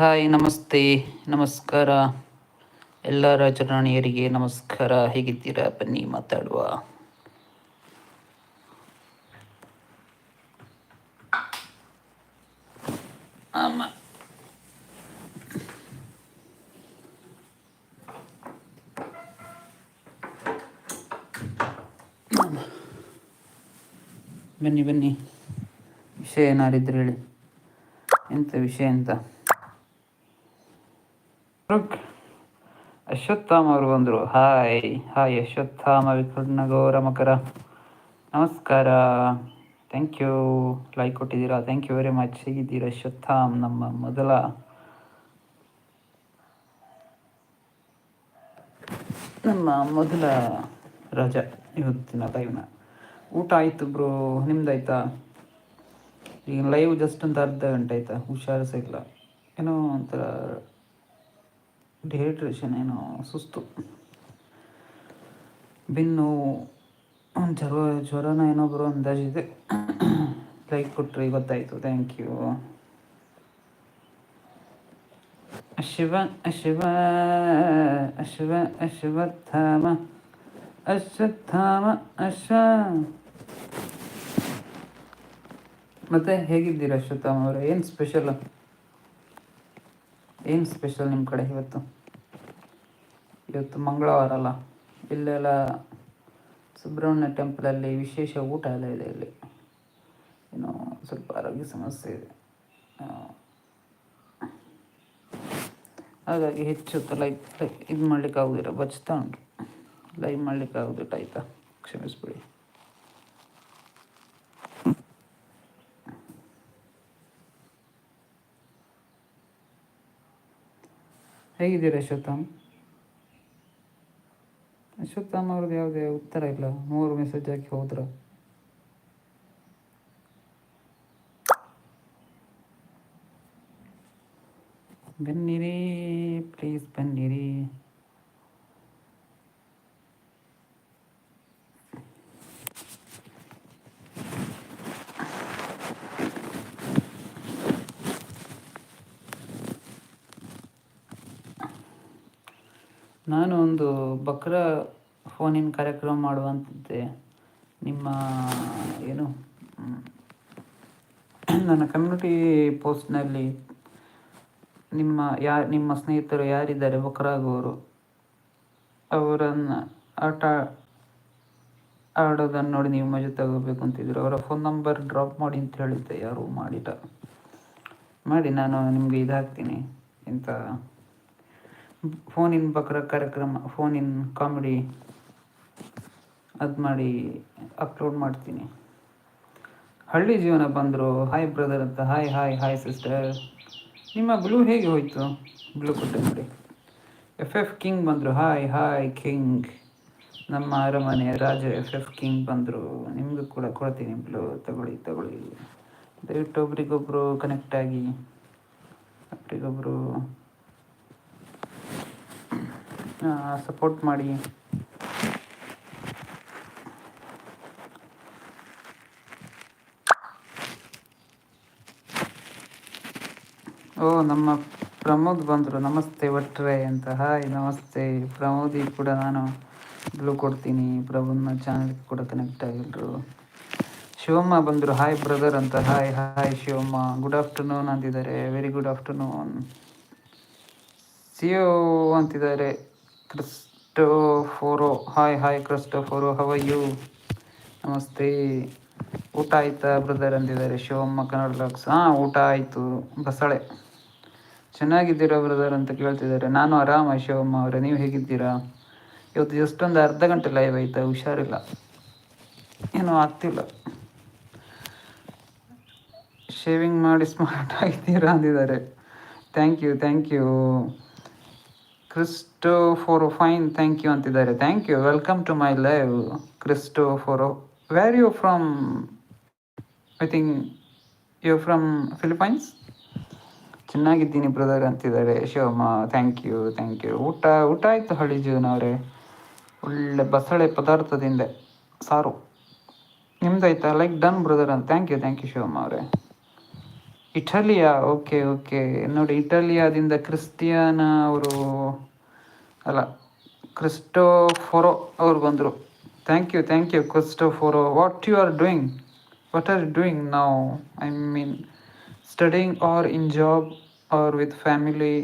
Hi, ನಮಸ್ತೆ, ನಮಸ್ಕಾರ. ಎಲ್ಲ ರಾಜರಾಣಿಯರಿಗೆ ನಮಸ್ಕಾರ. ಹೇಗಿದ್ದೀರಾ? ಬನ್ನಿ ಮಾತಾಡುವ. ಬನ್ನಿ ಬನ್ನಿ. ವಿಷಯ ಏನಾರಿದ್ರೆ ಹೇಳಿ. ಎಂಥ ವಿಷಯ ಅಂತ. ಅಶ್ವತ್ಥಾಮ ಅವರು ಬಂದರು. ಹಾಯ್ ಹಾಯ್ ಅಶ್ವತ್ಥಾಮ ವಿಕರ್ಣ ಗೌರ ಮಕರ. ನಮಸ್ಕಾರ. ಥ್ಯಾಂಕ್ ಯು ಲೈಕ್ ಕೊಟ್ಟಿದ್ದೀರಾ? ಥ್ಯಾಂಕ್ ಯು ವೆರಿ ಮಚ್ ಹೇಗಿದ್ದೀರಾ ಅಶ್ವತ್ಥಾಮ್, ನಮ್ಮ ಮೊದಲ? ನಮ್ಮ ಮೊದಲ ರಜಾ ಇವತ್ತಿನ ಲೈವ್ನ ಊಟ ಆಯಿತು ಬ್ರೋ. ನಿಮ್ದಾಯ್ತಾ? ಈಗ ಲೈವ್ ಜಸ್ಟ್ ಒಂದು ಅರ್ಧ ಗಂಟೆ ಆಯ್ತಾ? ಹುಷಾರು ಸಹ ಇಲ್ಲ. ಏನೋ ಒಂಥರ ಡಿಹೈಡ್ರೇಷನ್ ಏನೋ ಸುಸ್ತು. ಬೆನ್ನು ಜ್ವರ, ಜ್ವರನ ಏನೋ ಬರೋ ಅಂದಾಜಿದೆ ಲೈಕ್ ಕೊಟ್ರಿ ಗೊತ್ತಾಯ್ತು. ಥ್ಯಾಂಕ್ ಯು ಶಿವ ಶಿವ ಶಿವ ಅಶ್ವತ್ಥಾಮ ಅಶ್ವತ್ಥಾಮ ಅಶ್ವ ಮತ್ತೆ ಹೇಗಿದ್ದೀರಾ ಅಶ್ವತ್ಥಾಮ ಅವರೇ? ಏನು ಸ್ಪೆಷಲ್ ಏನು ಸ್ಪೆಷಲ್ ನಿಮ್ಮ ಕಡೆ ಇವತ್ತು? ಇವತ್ತು ಮಂಗಳವಾರ ಅಲ್ಲ ಇಲ್ಲೆಲ್ಲ ಸುಬ್ರಹ್ಮಣ್ಯ ಟೆಂಪಲಲ್ಲಿ ವಿಶೇಷ ಊಟ ಎಲ್ಲ ಇದೆ ಇಲ್ಲಿ. ಏನೋ ಸ್ವಲ್ಪ ಆರೋಗ್ಯ ಸಮಸ್ಯೆ ಇದೆ. ಹಾಗಾಗಿ ಹೆಚ್ಚು ಲೈಕ್ ಇದು ಮಾಡ್ಲಿಕ್ಕೆ ಆಗೋದಿಲ್ಲ. ಬಚ್ತಾ ಉಂಟು. ಲೈವ್ ಮಾಡ್ಲಿಕ್ಕೆ ಆಗೋದಿಲ್ಲ, ಆಯ್ತಾ? ಕ್ಷಮಿಸ್ಬಿಡಿ. ಹೇಗಿದ್ದೀರಾ ಅಶ್ವತ್ಥಾಮ್? ಅಶ್ವತ್ಥಾಮ್ ಅವ್ರದ್ದು ಯಾವುದೇ ಉತ್ತರ ಇಲ್ಲ. ಮೂರು ಮೆಸೇಜ್ ಹಾಕಿ ಹೋದ್ರ. ಬನ್ನಿರಿ ಪ್ಲೀಸ್ ಬನ್ನಿರಿ. ನಾನು ಒಂದು ಬಕ್ರ ಫೋನಿನ ಕಾರ್ಯಕ್ರಮ ಮಾಡುವಂತೆ ನಿಮ್ಮ, ಏನು ನನ್ನ ಕಮ್ಯುನಿಟಿ ಪೋಸ್ಟ್ನಲ್ಲಿ ನಿಮ್ಮ ಯಾ, ನಿಮ್ಮ ಸ್ನೇಹಿತರು ಯಾರಿದ್ದಾರೆ? ಬಕ್ರಾಗೋರು ಅವರನ್ನು ಆಟ ಆಡೋದನ್ನು ನೋಡಿ ನೀವು ಮಜಾ ತಗೋಬೇಕು ಅಂತಿದ್ರು. ಅವರ ಫೋನ್ ನಂಬರ್ ಡ್ರಾಪ್ ಮಾಡಿ ಅಂತ ಹೇಳಿದ್ದೆ. ಯಾರು ಮಾಡಿಲ್ಲ. ಮಾಡಿ ನಾನು ನಿಮಗೆ ಇದಾಗ್ತೀನಿ. ಹಾಕ್ತೀನಿ ಎಂತ ಇನ್ ಬಕ್ರ ಕಾರ್ಯಕ್ರಮ ಫೋನ್ ಇನ್ ಕಾಮಿಡಿ ಅದು ಮಾಡಿ ಅಪ್ಲೋಡ್ ಮಾಡ್ತೀನಿ. ಹಳ್ಳಿ ಜೀವನ ಬಂದರು ಹಾಯ್ ಬ್ರದರ್ ಅಂತ ಹಾಯ್ ಹಾಯ್ ಹಾಯ್ ಸಿಸ್ಟರ್ ನಿಮ್ಮ ಬ್ಲೂ ಹೇಗೆ ಹೋಯ್ತು? ಬ್ಲೂ ಕೊಟ್ಟೆ ನೋಡಿ. ಎಫ್ ಎಫ್ ಕಿಂಗ್ ಬಂದರು ಹಾಯ್ ಹಾಯ್ ಕಿಂಗ್ ನಮ್ಮ ಅರಮನೆ ರಾಜ ಎಫ್ ಎಫ್ ಕಿಂಗ್ ಬಂದರು ನಿಮಗೂ ಕೂಡ ಕೊಡ್ತೀನಿ ಬ್ಲೂ ತಗೊಳ್ಳಿ ತಗೊಳ್ಳಿ. ದಯವಿಟ್ಟು ಒಬ್ರಿಗೊಬ್ರು ಕನೆಕ್ಟ್ ಆಗಿ, ಒಬ್ರಿಗೊಬ್ರು ಸಪೋರ್ಟ್ ಮಾಡಿ. ಓ, ನಮ್ಮ ಪ್ರಮೋದ್ ಬಂದರು. ನಮಸ್ತೆ ಒಟ್ರೆ ಅಂತ. ಹಾಯ್, ನಮಸ್ತೆ. ಪ್ರಮೋದಿ ಕೂಡ ನಾನು ಬ್ಲೂ ಕೊಡ್ತೀನಿ. ಪ್ರಭುನ ಚಾನಲ್ಗೆ ಕೂಡ ಕನೆಕ್ಟ್ ಆಗಿದ್ರು ಶಿವಮ್ಮ ಬಂದರು. ಹಾಯ್ ಬ್ರದರ್ ಅಂತ. Hi hi Shivamma. Good afternoon ಅಂತಿದ್ದಾರೆ. ವೆರಿ ಗುಡ್ ಆಫ್ಟರ್ನೂನ್ ಸಿಯೋ ಅಂತಿದ್ದಾರೆ. Cristoforo. Hi hi, ಕ್ರಿಸ್ಟೋಫೋರೋ how are you ನಮಸ್ತೆ. ಊಟ ಆಯ್ತಾ ಬ್ರದರ್ ಅಂದಿದ್ದಾರೆ. ಶಿವಮ್ಮ, ಕನ್ನಡ ಲಾಕ್ಸ್ ಹಾಂ, ಊಟ ಆಯಿತು. ಬಸಳೆ. ಚೆನ್ನಾಗಿದ್ದೀರಾ ಬ್ರದರ್ ಅಂತ ಕೇಳ್ತಿದ್ದಾರೆ. ನಾನು ಆರಾಮ, ಶಿವಮ್ಮ ಅವರೇ. ನೀವು ಹೇಗಿದ್ದೀರಾ? ಇವತ್ತು ಎಷ್ಟೊಂದು ಅರ್ಧ ಗಂಟೆ ಲೈವ್ ಆಯ್ತಾ? ಹುಷಾರಿಲ್ಲ. ಏನೂ ಆಗ್ತಿಲ್ಲ. ಶೇವಿಂಗ್ ಮಾಡಿ ಸ್ಮಾರ್ಟ್ ಆಗಿದ್ದೀರಾ ಅಂದಿದ್ದಾರೆ. Thank you thank you Cristoforo fine thank you ಅಂತಿದ್ದಾರೆ. Thank you welcome to my live Cristoforo. Where you from I think you from Philippines ಚೆನ್ನಾಗಿದ್ದೀನಿ ಬ್ರದರ್ ಅಂತಿದ್ದಾರೆ. Shivamma thank you thank you ಊಟ ಊಟ ಆಯಿತು ಹಳ್ಳಿ ಜೀವನ ಅವರೇ. ಒಳ್ಳೆ ಬಸಳೆ ಪದಾರ್ಥದಿಂದ ಸಾರು. ನಿಮ್ದಾಯ್ತಾ? ಲೈಕ್ ಡನ್ ಬ್ರದರ್ ಅಂತ thank you thank you Shivamma ಅವರೇ. Italia okay okay. ನೋಡಿ ಇಟಲಿಯಾದಿಂದ ಕ್ರಿಸ್ಟಿಯಾನ ಅವರು ಅಲ್ಲ ಕ್ರಿಸ್ಟೋಫೊರೋ ಅವರು ಬಂದರು. Thank you thank you Cristoforo. What you are doing what are doing ನಾವು I mean studying are in job are with family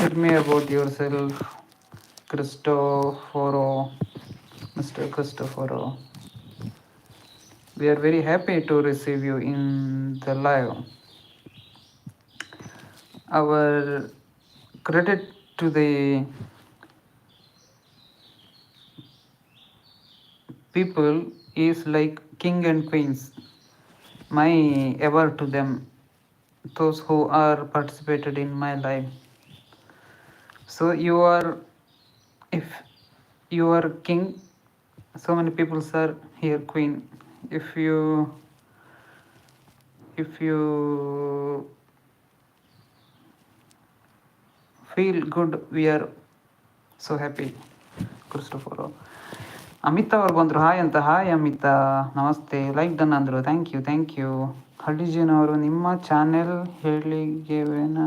Tell me about yourself, Cristoforo, Mr. Cristoforo. We are very happy to receive you in the live. Our credit to the people is like king and queens. My ever to them, those who are participated in my life. So you are, if you are king, so many people are here queen. If you, if you feel good, we are so happy, Christopher. Amita ಅವ್ರು ಬಂದರು. Hi ಅಂತ. Hi Amita ನಮಸ್ತೆ. Like done ಅಂದರು. Thank you thank you ಹಳ್ಳಿ ಅವರು ನಿಮ್ಮ channel ಹೇಳಿಗೆವೇನ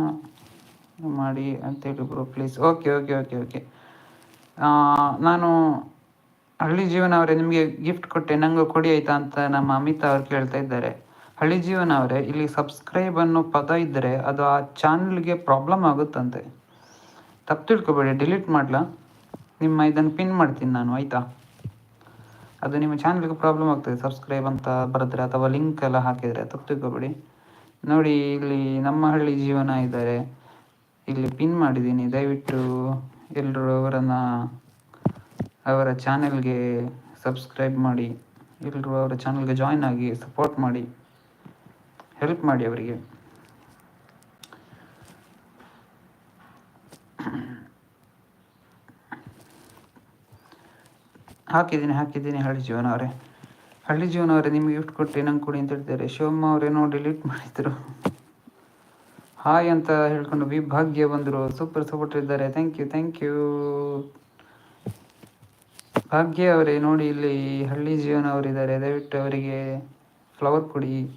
ಮಾಡಿ ಅಂತೇಳಿ bro please okay okay okay okay ನಾನು ಹಳ್ಳಿ ಜೀವನ ಅವರೇ ನಿಮಗೆ ಗಿಫ್ಟ್ ಕೊಟ್ಟೆ, ನಂಗೆ ಕೊಡಿ ಆಯ್ತಾ ಅಂತ ನಮ್ಮ ಅಮಿತಾ ಅವ್ರು ಕೇಳ್ತಾ ಇದ್ದಾರೆ. ಹಳ್ಳಿ ಜೀವನ ಅವರೇ, ಇಲ್ಲಿ ಸಬ್ಸ್ಕ್ರೈಬ್ ಅನ್ನೋ ಪದ ಇದ್ದರೆ ಅದು ಆ ಚಾನಲ್ಗೆ ಪ್ರಾಬ್ಲಮ್ ಆಗುತ್ತಂತೆ. ತಪ್ಪು ತಿಳ್ಕೊಬೇಡಿ ಡಿಲೀಟ್ ಮಾಡ್ಲಾ? ನಿಮ್ಮ ಇದನ್ನು ಪಿನ್ ಮಾಡ್ತೀನಿ ನಾನು, ಆಯಿತಾ? ಅದು ನಿಮ್ಮ ಚಾನಲ್ಗೆ ಪ್ರಾಬ್ಲಮ್ ಆಗ್ತದೆ ಸಬ್ಸ್ಕ್ರೈಬ್ ಅಂತ ಬರೆದ್ರೆ ಅಥವಾ ಲಿಂಕ್ ಎಲ್ಲ ಹಾಕಿದರೆ, ತಪ್ಪು ತಿಳ್ಕೊಬೇಡಿ. ನೋಡಿ, ಇಲ್ಲಿ ನಮ್ಮ ಹಳ್ಳಿ ಜೀವನ ಇದ್ದಾರೆ. ಇಲ್ಲಿ ಪಿನ್ ಮಾಡಿದ್ದೀನಿ, ದಯವಿಟ್ಟು ಎಲ್ಲರೂ ಅವರನ್ನು ಅವರ ಚಾನೆಲ್ಗೆ ಸಬ್ಸ್ಕ್ರೈಬ್ ಮಾಡಿ ಎಲ್ಲರೂ ಅವರ ಚಾನಲ್ಗೆ ಜಾಯ್ನ್ ಆಗಿ ಸಪೋರ್ಟ್ ಮಾಡಿ ಹೆಲ್ಪ್ ಮಾಡಿ ಅವರಿಗೆ. ಹಾಕಿದ್ದೀನಿ ಹಾಕಿದ್ದೀನಿ ಹಳ್ಳಿ ಜೀವನ ಅವರೇ. ಹಳ್ಳಿ ಜೀವನ ಅವರೇ, ನಿಮ್ಗೆ ಗಿಫ್ಟ್ ಕೊಟ್ಟು ನಂಗೆ ಕೊಡಿ ಅಂತ ಹೇಳ್ತಾರೆ ಶಿವಮ್ಮ ಅವರೇನೋ ಡಿಲೀಟ್ ಮಾಡಿದ್ರು. ಹಾಯ್ ಅಂತ ಹೇಳ್ಕೊಂಡು ವಿಭಾಗ್ಯ ಬಂದರು. ಸೂಪರ್ ಸಪೋರ್ಟ್ ಇದ್ದಾರೆ. Thank you thank you Bhagya ಅವರೇ, ನೋಡಿ ಇಲ್ಲಿ ಹಳ್ಳಿ ಜೀವನ ಅವರಿದ್ದಾರೆ ದಯವಿಟ್ಟು ಅವರಿಗೆ ಫ್ಲವರ್ ಕೊಡಿ.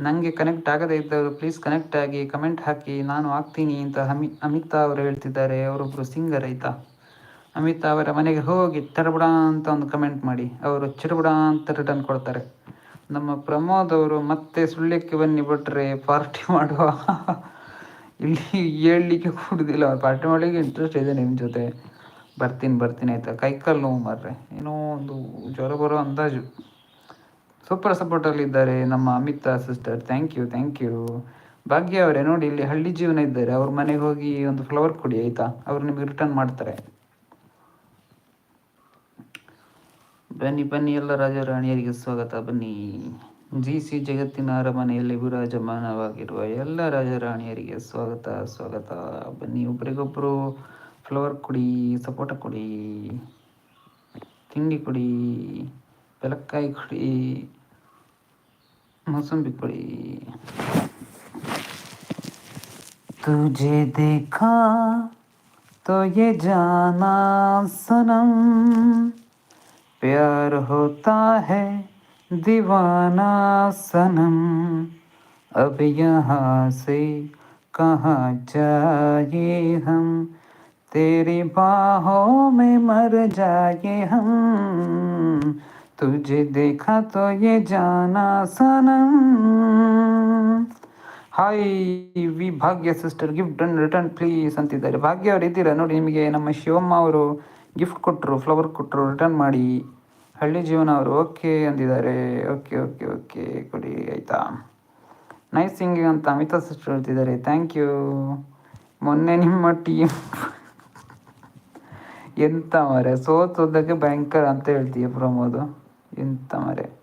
ನನಗೆ ಕನೆಕ್ಟ್ ಆಗದೇ ಇದ್ದವರು ಪ್ಲೀಸ್ ಕನೆಕ್ಟ್ ಆಗಿ ಕಮೆಂಟ್ ಹಾಕಿ. ನಾನು ಆಗ್ತೀನಿ ಅಂತ ಅಮಿ ಅಮಿತಾ ಅವರು ಹೇಳ್ತಿದ್ದಾರೆ. ಅವರೊಬ್ಬರು ಸಿಂಗರ್ ಆಯಿತಾ? ಅಮಿತಾ ಅವರ ಮನೆಗೆ ಹೋಗಿ ತಡಬಡ ಅಂತ ಒಂದು ಕಮೆಂಟ್ ಮಾಡಿ. ಅವರು ಚಿಡಬಡ ಅಂತ ರಿಟರ್ನ್ ಕೊಡ್ತಾರೆ. ನಮ್ಮ ಪ್ರಮೋದ್ ಅವರು ಮತ್ತೆ ಸುಳ್ಳ್ಯಕ್ಕೆ ಬನ್ನಿ ಬಿಟ್ರೆ ಪಾರ್ಟಿ ಮಾಡುವ. ಇಲ್ಲಿ ಹೇಳಲಿಕ್ಕೆ ಕೂಡುದಿಲ್ಲ. ಪಾರ್ಟಿ ಮಾಡಲಿಕ್ಕೆ ಇಂಟ್ರೆಸ್ಟ್ ಇದೆ ನಿಮ್ಮ ಜೊತೆ. ಬರ್ತೀನಿ ಬರ್ತೀನಿ ಆಯ್ತಾ? ಕೈಕಾಲು ನೋವು ಮಾರ್ರೆ. ಏನೋ ಒಂದು ಜ್ವರ ಬರೋ ಅಂದಾಜು. ಸೂಪರ್ ಸಪೋರ್ಟಲ್ಲಿ ಇದ್ದಾರೆ ನಮ್ಮ Amita sister thank you thank you Bhagya ಅವರೇ, ನೋಡಿ ಇಲ್ಲಿ ಹಳ್ಳಿ ಜೀವನ ಇದ್ದಾರೆ. ಅವ್ರ ಮನೆಗೆ ಹೋಗಿ ಒಂದು ಫ್ಲವರ್ ಕೊಡಿ ಆಯಿತಾ? ಅವ್ರು ನಿಮಗೆ ರಿಟರ್ನ್ ಮಾಡ್ತಾರೆ. ಬನ್ನಿ ಬನ್ನಿ ಎಲ್ಲ ರಾಜ ರಾಣಿಯರಿಗೆ ಸ್ವಾಗತ. ಬನ್ನಿ. ಜಿ ಸಿ ಜಗತ್ತಿನ ಅರಮನೆಯಲ್ಲಿ ವಿರಾಜಮಾನವಾಗಿರುವ ಎಲ್ಲ ರಾಜ ರಾಣಿಯರಿಗೆ ಸ್ವಾಗತ ಸ್ವಾಗತ. ಬನ್ನಿ ಒಬ್ರಿಗೊಬ್ಬರು ಫ್ಲವರ್ ಕೊಡಿ ಸಪೋಟ ಕೊಡಿ ತಿಂಡಿ ಕೊಡಿ ಬೆಲಕ್ಕಾಯಿ ಕೊಡಿ ಮೋಸಂಬಿ ಕೊಡಿ ತುಜೆ देखा तो ये जाना सनम प्यार होता है दीवाना सनम अब यहाँ से कहाँ जाए हम तेरी बाहों में मर जाए हम तुझे देखा तो ये जाना सनम hi V Bhagya sister gift done return please ಅಂತಿದ್ದಾರೆ ಭಾಗ್ಯ ಅವರು ಇದ್ದೀರಾ ನೋಡಿ ನಿಮಗೆ ನಮ್ಮ ಶಿವಮ್ಮ ಅವರು ಗಿಫ್ಟ್ ಕೊಟ್ಟರು ಫ್ಲವರ್ ಕೊಟ್ಟರು ರಿಟರ್ನ್ ಮಾಡಿ ಹಳ್ಳಿ ಜೀವನ ಅವರು ಓಕೆ ಅಂದಿದ್ದಾರೆ ಓಕೆ ಓಕೆ ಓಕೆ ಕೊಡಿ ಆಯಿತಾ ನೈಸ್ ಸಿಂಗಿಂಗ್ ಅಂತ ಅಮಿತಾ ಸಿಸ್ಟರ್ ಹೇಳ್ತಿದ್ದಾರೆ ಥ್ಯಾಂಕ್ ಯು ಮೊನ್ನೆ ನಿಮ್ಮ ಟೀಮ್ ಎಂತ ಮರೆ ಸೋತೋದಕ್ಕೆ ಭಯಂಕರ ಅಂತ ಹೇಳ್ತೀಯ ಪ್ರಮೋದ್? ಎಂತ ಮರೆ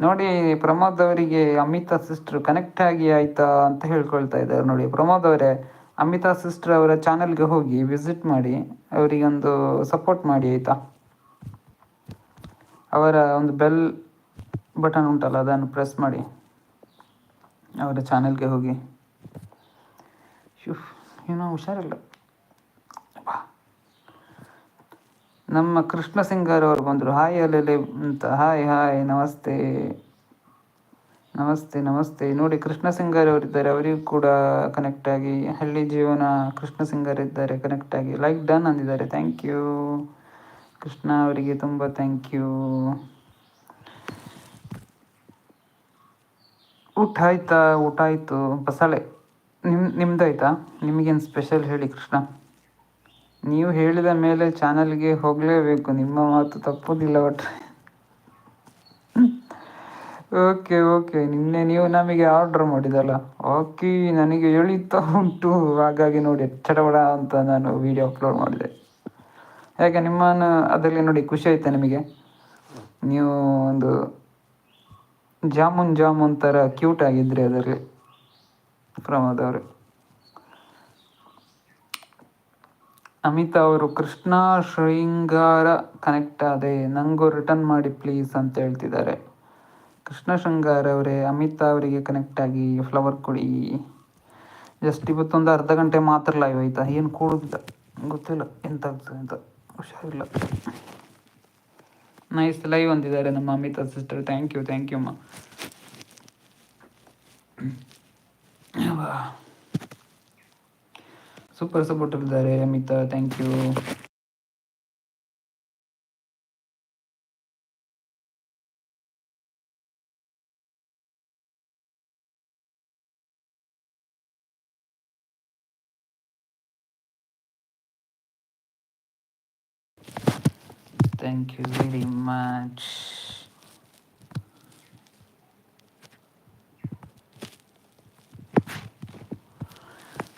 ನೋಡಿ, ಪ್ರಮೋದ್ ಅವರಿಗೆ ಅಮಿತಾ ಸಿಸ್ಟರ್ ಕನೆಕ್ಟ್ ಆಗಿ ಆಯ್ತಾ ಅಂತ ಹೇಳ್ಕೊಳ್ತಾ ಇದ್ದಾರೆ ನೋಡಿ. ಪ್ರಮೋದ್ ಅವರೇ, ಅಮಿತಾ ಸಿಸ್ಟರ್ ಅವರ ಚಾನಲ್ಗೆ ಹೋಗಿ ವಿಸಿಟ್ ಮಾಡಿ, ಅವರಿಗೊಂದು ಸಪೋರ್ಟ್ ಮಾಡಿ ಆಯಿತಾ? ಅವರ ಒಂದು ಬೆಲ್ ಬಟನ್ ಉಂಟಲ್ಲ, ಅದನ್ನು ಪ್ರೆಸ್ ಮಾಡಿ. ಅವರ ಚಾನೆಲ್ಗೆ ಹೋಗಿ. ಏನೋ ಹುಷಾರಿಲ್ಲ. ನಮ್ಮ ಕೃಷ್ಣ ಸಿಂಗರ್ ಅವರು ಬಂದರು. ಹಾಯ್ ಅಲ್ಲೆಲೆ ಅಂತ. ಹಾಯ್ ಹಾಯ್, ನಮಸ್ತೆ. ನಮಸ್ತೆ ನಮಸ್ತೆ. ನೋಡಿ, ಕೃಷ್ಣ ಸಿಂಗಾರ್ ಅವರಿದ್ದಾರೆ. ಅವರಿಗೂ ಕೂಡ ಕನೆಕ್ಟ್ ಆಗಿ ಹಳ್ಳಿ ಜೀವನ ಕೃಷ್ಣ ಸಿಂಗಾರ್ ಇದ್ದಾರೆ ಕನೆಕ್ಟ್ ಆಗಿ. ಲೈಕ್ ಡನ್ ಅಂದಿದ್ದಾರೆ. ಥ್ಯಾಂಕ್ ಯು ಕೃಷ್ಣ ಅವರಿಗೆ ತುಂಬ ಥ್ಯಾಂಕ್ ಯು ಊಟ ಆಯ್ತಾ? ಊಟ ಆಯಿತು. ಬಸಳೆ. ನಿಮ್ಮ ನಿಮ್ದಾಯ್ತಾ? ನಿಮಗೇನು ಸ್ಪೆಷಲ್ ಹೇಳಿ ಕೃಷ್ಣ? ನೀವು ಹೇಳಿದ ಮೇಲೆ ಚಾನಲ್ಗೆ ಹೋಗಲೇಬೇಕು. ನಿಮ್ಮ ಮಾತು ತಪ್ಪುದಿಲ್ಲ ಒಟ್ಟು. Okay okay. ನಿನ್ನೆ ನೀವು ನಮಗೆ ಆರ್ಡರ್ ಮಾಡಿದಲ್ಲ. ಓಕೆ, ನನಗೆ ಎಳಿತಾ ಉಂಟು. ಹಾಗಾಗಿ ನೋಡಿ ಚಡಬಡ ಅಂತ ನಾನು ವಿಡಿಯೋ ಅಪ್ಲೋಡ್ ಮಾಡಿದೆ. ಯಾಕೆ, ನಿಮ್ಮನ್ನು ಅದರಲ್ಲಿ ನೋಡಿ ಖುಷಿ ಆಯ್ತಾ ನಿಮಗೆ? ನೀವು ಒಂದು ಜಾಮೂನ್ ಜಾಮೂನ್ ಥರ ಕ್ಯೂಟ್ ಆಗಿದ್ರಿ ಅದರಲ್ಲಿ. ಪ್ರಮೋದ್ ಅವರು. ಅಮಿತಾ ಅವರು, ಕೃಷ್ಣ ಶೃಂಗಾರ ಕನೆಕ್ಟ್ ಆದೆ. ನನಗೂ ರಿಟರ್ನ್ ಮಾಡಿ ಪ್ಲೀಸ್ ಅಂತ ಹೇಳ್ತಿದ್ದಾರೆ. ಕೃಷ್ಣ ಶೃಂಗಾರ ಅವರೇ, ಅಮಿತಾ ಅವರಿಗೆ ಕನೆಕ್ಟ್ ಆಗಿ ಫ್ಲವರ್ ಕೊಡಿ. ಜಸ್ಟ್ ಇವತ್ತೊಂದು ಅರ್ಧ ಗಂಟೆ ಮಾತ್ರ ಲೈವ್ ಆಯ್ತಾ? ಏನು ಕೂಡುದಿಲ್ಲ. ಗೊತ್ತಿಲ್ಲ. ಎಂತ ಆಗ್ತದೆ ಅಂತ. ಹುಷಾರಿಲ್ಲ. ನೈಸ್ ಲೈವ್ ಅಂದಿದ್ದಾರೆ ನಮ್ಮ Amita sister thank you thank you ಅಮ್ಮ ಸೂಪರ್ ಸಪೋರ್ಟ್ ಇದ್ದಾರೆ Amita thank you Thank you very much.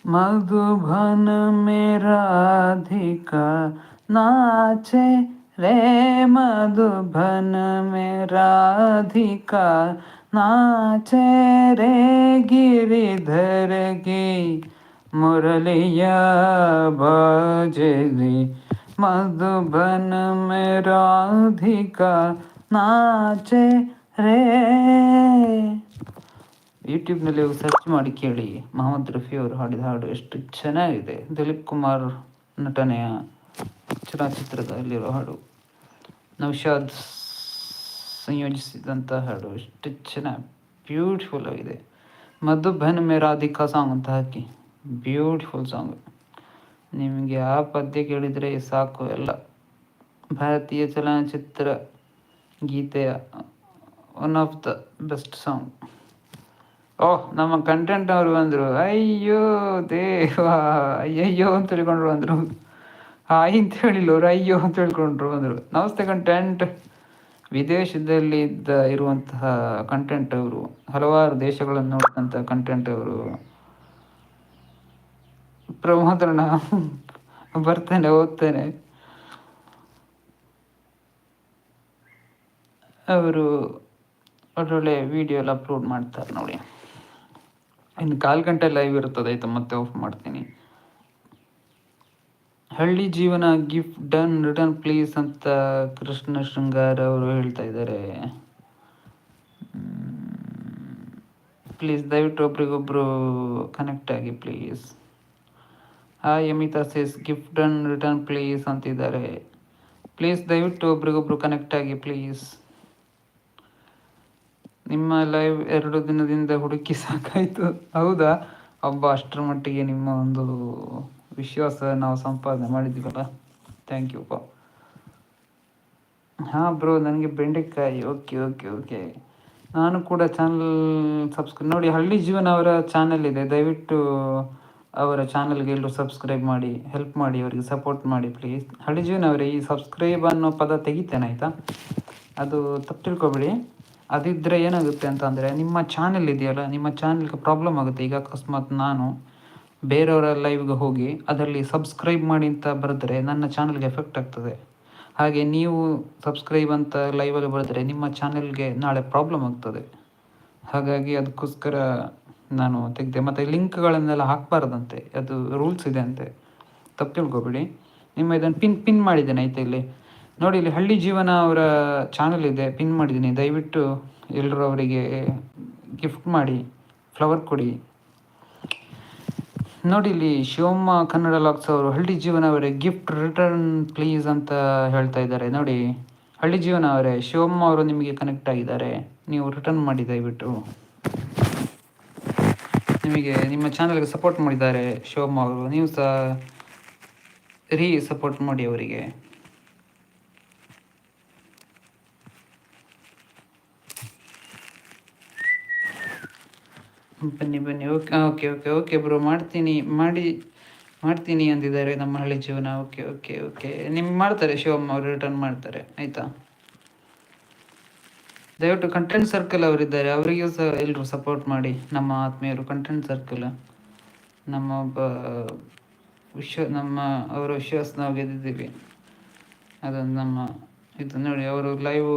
Madhuban में राधिका नाचे रे, मधुबन में राधिका नाचे रे, गिरिधर की मुरलिया बजली। मधुबन में राधिका नाचे ರೇ ಯೂಟ್ಯೂಬ್ನಲ್ಲಿ ಸರ್ಚ್ ಮಾಡಿ ಕೇಳಿ. ಮೊಹಮ್ಮದ್ ರಫಿ ಅವರು ಹಾಡಿದ ಹಾಡು ಎಷ್ಟು ಚೆನ್ನಾಗಿದೆ. ದಿಲೀಪ್ ಕುಮಾರ್ ನಟನೆಯ ಚಲನಚಿತ್ರದಲ್ಲಿರೋ ಹಾಡು. ನೌಶಾದ್ ಸಂಯೋಜಿಸಿದಂಥ ಹಾಡು ಎಷ್ಟು ಚೆನ್ನಾಗಿ ಬ್ಯೂಟಿಫುಲ್ ಆಗಿದೆ. ಮಧುಬನ್ ಮೇ ರಾಧಿಕಾ ಸಾಂಗ್ ಅಂತ ಹಾಕಿ. ಬ್ಯೂಟಿಫುಲ್ ಸಾಂಗ್ ನಿಮಗೆ ಆ ಪದ್ಯ ಕೇಳಿದರೆ ಸಾಕು ಎಲ್ಲ. ಭಾರತೀಯ ಚಲನಚಿತ್ರ ಗೀತೆಯ one of the best song oh ನಮ್ಮ ಕಂಟೆಂಟ್ ಅವರು ಬಂದರು ಅಯ್ಯೋ ದೇವ ಅಯ್ಯಯ್ಯೋ ಅಂತ ಹೇಳ್ಕೊಂಡ್ರು ಬಂದರು ಹಾಯ್ ಅಂತ ಹೇಳಿಲ್ಲ ಅವರು ಅಯ್ಯೋ ಅಂತ ಹೇಳ್ಕೊಂಡ್ರು ಬಂದರು ನಮಸ್ತೆ ಕಂಟೆಂಟ್ ವಿದೇಶದಲ್ಲಿ ಇದ್ದ, ಇರುವಂತಹ ಕಂಟೆಂಟ್ ಅವರು, ಹಲವಾರು ದೇಶಗಳನ್ನು ನೋಡಿದಂಥ ಕಂಟೆಂಟ್ ಅವರು. ಪ್ರಮೋದನ ಬರ್ತೇನೆ, ಓದ್ತೇನೆ. ಅವರು ಒಳ್ಳೊಳ್ಳೆ ವಿಡಿಯೋ ಎಲ್ಲ ಅಪ್ಲೋಡ್ ಮಾಡ್ತಾರೆ ನೋಡಿ. ಇನ್ನು ಕಾಲು ಗಂಟೆ ಲೈವ್ ಇರ್ತದೆ ಆಯ್ತು? ಮತ್ತೆ ಆಫ್ ಮಾಡ್ತೀನಿ. ಹಳ್ಳಿ ಜೀವನ ಗಿಫ್ಟ್ ಡನ್ ರಿಟರ್ನ್ ಪ್ಲೀಸ್ ಅಂತ ಕೃಷ್ಣ ಶೃಂಗಾರ ಅವರು ಹೇಳ್ತಾ ಇದ್ದಾರೆ. ಪ್ಲೀಸ್ ದಯವಿಟ್ಟು ಒಬ್ರಿಗೊಬ್ರು ಕನೆಕ್ಟ್ ಆಗಿ please hi Amita says gift done return please ಅಂತಿದ್ದಾರೆ. ಪ್ಲೀಸ್ ದಯವಿಟ್ಟು ಒಬ್ರಿಗೊಬ್ರು ಕನೆಕ್ಟ್ ಆಗಿ ಪ್ಲೀಸ್ ನಿಮ್ಮ ಲೈವ್ ಎರಡು ದಿನದಿಂದ ಹುಡುಕಿ ಸಾಕಾಯಿತು. ಹೌದಾ? ಹಬ್ಬ ಅಷ್ಟರ ಮಟ್ಟಿಗೆ ನಿಮ್ಮ ಒಂದು ವಿಶ್ವಾಸ ನಾವು ಸಂಪಾದನೆ ಮಾಡಿದ್ವಲ್ಲ. ಥ್ಯಾಂಕ್ ಯು ಪಾ ಹಾಂ ಬ್ರೋ ನನಗೆ ಬೆಂಡೆಕಾಯಿ. ಓಕೆ ಓಕೆ ಓಕೆ ನಾನು ಕೂಡ ಚಾನಲ್ ಸಬ್ಸ್ಕ್ರೈಬ್ ನೋಡಿ, ಹಳ್ಳಿ ಜೀವನ ಅವರ ಚಾನಲ್ ಇದೆ. ದಯವಿಟ್ಟು ಅವರ ಚಾನಲ್ಗೆ ಎಲ್ಲರೂ ಸಬ್ಸ್ಕ್ರೈಬ್ ಮಾಡಿ ಹೆಲ್ಪ್ ಮಾಡಿ, ಅವರಿಗೆ ಸಪೋರ್ಟ್ ಮಾಡಿ ಪ್ಲೀಸ್ ಹಳ್ಳಿ ಜೀವನ ಅವರೇ, ಈ ಸಬ್ಸ್ಕ್ರೈಬ್ ಅನ್ನೋ ಪದ ತೆಗಿತೇನೆ, ಆಯಿತಾ? ಅದು ತಪ್ಪು ತಿಳ್ಕೊಬೇಡಿ. ಅದಿದ್ದರೆ ಏನಾಗುತ್ತೆ ಅಂತ ಅಂದರೆ ನಿಮ್ಮ ಚಾನೆಲ್ ಇದೆಯಲ್ಲ, ನಿಮ್ಮ ಚಾನೆಲ್ಗೆ ಪ್ರಾಬ್ಲಮ್ ಆಗುತ್ತೆ. ಈಗ ಅಕಸ್ಮಾತ್ ನಾನು ಬೇರೆಯವರ ಲೈವ್ಗೆ ಹೋಗಿ ಅದರಲ್ಲಿ ಸಬ್ಸ್ಕ್ರೈಬ್ ಮಾಡಿ ಅಂತ ಬರೆದ್ರೆ ನನ್ನ ಚಾನಲ್ಗೆ ಎಫೆಕ್ಟ್ ಆಗ್ತದೆ. ಹಾಗೆ ನೀವು ಸಬ್ಸ್ಕ್ರೈಬ್ ಅಂತ ಲೈವಲ್ಲಿ ಬರೆದ್ರೆ ನಿಮ್ಮ ಚಾನೆಲ್ಗೆ ನಾಳೆ ಪ್ರಾಬ್ಲಮ್ ಆಗ್ತದೆ. ಹಾಗಾಗಿ ಅದಕ್ಕೋಸ್ಕರ ನಾನು ತೆಗೆದೆ. ಮತ್ತು ಲಿಂಕ್ಗಳನ್ನೆಲ್ಲ ಹಾಕಬಾರ್ದಂತೆ. ಅದು ರೂಲ್ಸ್ ಇದೆ ಅಂತೆ. ತಪ್ಪು ತಿಳ್ಕೊಬೇಡಿ. ನಿಮ್ಮ ಇದನ್ನು ಪಿನ್ ಪಿನ್ ಮಾಡಿದ್ದೇನೆ ಆಯ್ತಾ ಇಲ್ಲಿ? ನೋಡಿ, ಇಲ್ಲಿ ಹಳ್ಳಿ ಜೀವನ ಅವರ ಚಾನಲ್ ಇದೆ ಪಿನ್ ಮಾಡಿದ್ದೀನಿ. ದಯವಿಟ್ಟು ಎಲ್ಲರೂ ಅವರಿಗೆ ಗಿಫ್ಟ್ ಮಾಡಿ ಫ್ಲವರ್ ಕೊಡಿ. ನೋಡಿ, ಇಲ್ಲಿ ಶಿವಮ್ಮ ಕನ್ನಡ ಲಾಕ್ಸ್ ಅವರು, ಹಳ್ಳಿ ಜೀವನ ಅವರೇ ಗಿಫ್ಟ್ ರಿಟರ್ನ್ ಪ್ಲೀಸ್ ಅಂತ ಹೇಳ್ತಾ ಇದ್ದಾರೆ. ನೋಡಿ, ಹಳ್ಳಿ ಜೀವನ ಅವರೇ, ಶಿವಮ್ಮ ಅವರು ನಿಮಗೆ ಕನೆಕ್ಟ್ ಆಗಿದ್ದಾರೆ. ನೀವು ರಿಟರ್ನ್ ಮಾಡಿ, ದಯವಿಟ್ಟು. ನಿಮಗೆ ನಿಮ್ಮ ಚಾನಲ್ಗೆ ಸಪೋರ್ಟ್ ಮಾಡಿದ್ದಾರೆ ಶಿವಮ್ಮ ಅವರು. ನೀವು ಸಹ ರೀ ಸಪೋರ್ಟ್ ಮಾಡಿ ಅವರಿಗೆ. ಬನ್ನಿ ಬನ್ನಿ. Okay okay okay okay bro, ಮಾಡ್ತೀನಿ, ಮಾಡಿ, ಮಾಡ್ತೀನಿ ಅಂದಿದ್ದಾರೆ ನಮ್ಮ ಹಳ್ಳಿ ಜೀವನ. Okay okay okay. ನಿಮ್ಗೆ ಮಾಡ್ತಾರೆ, ಶಿವಮ್ಮ ಅವರು ರಿಟರ್ನ್ ಮಾಡ್ತಾರೆ. ಆಯಿತಾ? ದಯವಿಟ್ಟು ಕಂಟೆಂಟ್ ಸರ್ಕಲ್ ಅವರಿದ್ದಾರೆ. ಅವರಿಗೂ ಸಹ ಎಲ್ಲರೂ ಸಪೋರ್ಟ್ ಮಾಡಿ ನಮ್ಮ ಆತ್ಮೀಯರು ಕಂಟೆಂಟ್ ಸರ್ಕಲ್ ನಮ್ಮ ಒಬ್ಬ, ವಿಶ್ವ, ನಮ್ಮ ಅವರ ವಿಶ್ವಾಸ ನಾವು ಗೆದ್ದಿದ್ದೀವಿ. ಅದೊಂದು ನಮ್ಮ, ಇದು ನೋಡಿ, ಅವರು ಲೈವ್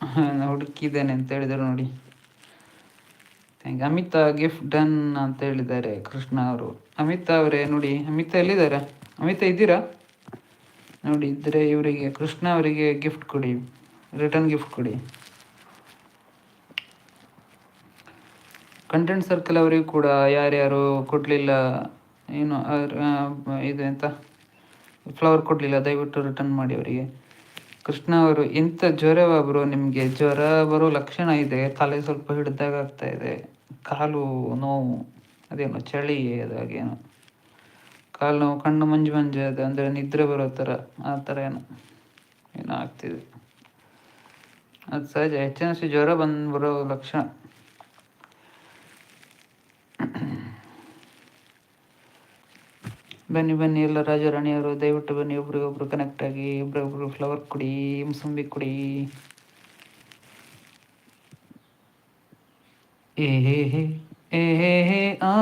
ಹುಡುಕಿದ್ದೇನೆ ಅಂತ ಹೇಳಿದರು ನೋಡಿ. ಥ್ಯಾಂಕ್ ಅಮಿತಾ ಗಿಫ್ಟ್ ಡನ್ ಅಂತ ಹೇಳಿದ್ದಾರೆ ಕೃಷ್ಣ ಅವರು. ಅಮಿತಾ ಅವರೇ, ನೋಡಿ, ಅಮಿತಾ ಎಲ್ಲಿದ್ದಾರೆ? ಅಮಿತಾ ಇದ್ದೀರಾ? ನೋಡಿ, ಇದ್ರೆ ಇವರಿಗೆ, ಕೃಷ್ಣ ಅವರಿಗೆ ಗಿಫ್ಟ್ ಕೊಡಿ. ರಿಟರ್ನ್ ಗಿಫ್ಟ್ ಕೊಡಿ. ಕಂಟೆಂಟ್ ಸರ್ಕಲ್ ಅವರಿಗೂ ಕೂಡ ಯಾರ್ಯಾರು ಕೊಡಲಿಲ್ಲ, ಏನು ಇದು ಎಂತ ಫ್ಲವರ್ ಕೊಡಲಿಲ್ಲ, ದಯವಿಟ್ಟು ರಿಟರ್ನ್ ಮಾಡಿ ಅವರಿಗೆ. ಕೃಷ್ಣ ಅವರು ಎಂಥ ಜ್ವರವ ಬ್ರೋ ನಿಮಗೆ, ಜ್ವರ ಬರೋ ಲಕ್ಷಣ ಇದೆ, ತಲೆ ಸ್ವಲ್ಪ ಹಿಡಿದಾಗ ಆಗ್ತಾ ಇದೆ. ಕಾಲು ನೋವು, ಅದೇನು ಚಳಿ, ಅದಾಗೇನು. ಕಾಲು ನೋವು, ಕಣ್ಣು ಮಂಜು ಮಂಜು ಅದು, ಅಂದರೆ ನಿದ್ರೆ ಬರೋ ಥರ, ಆ ಥರ ಏನು, ಏನೋ ಆಗ್ತಿದೆ. ಅದು ಸಹಜ, ಹೆಚ್ಚಿನ ಜ್ವರ ಬಂದು ಬರೋ ಲಕ್ಷಣ. ಬನ್ನಿ ಬನ್ನಿ, ಎಲ್ಲ ರಾಜಾರಾಣಿಯವರು, ದಯವಿಟ್ಟು ಬನ್ನಿ, ಒಬ್ರಿಗೊಬ್ರು ಕನೆಕ್ಟ್ ಆಗಿ, ಒಬ್ರಿಗೊಬ್ರು ಫ್ಲವರ್ ಕುಡಿ, ಮುಸಂಬಿ ಕುಡಿ. ಏ ಹೇ ಹೇ ಏ ಹೇ ಹೇ ಆ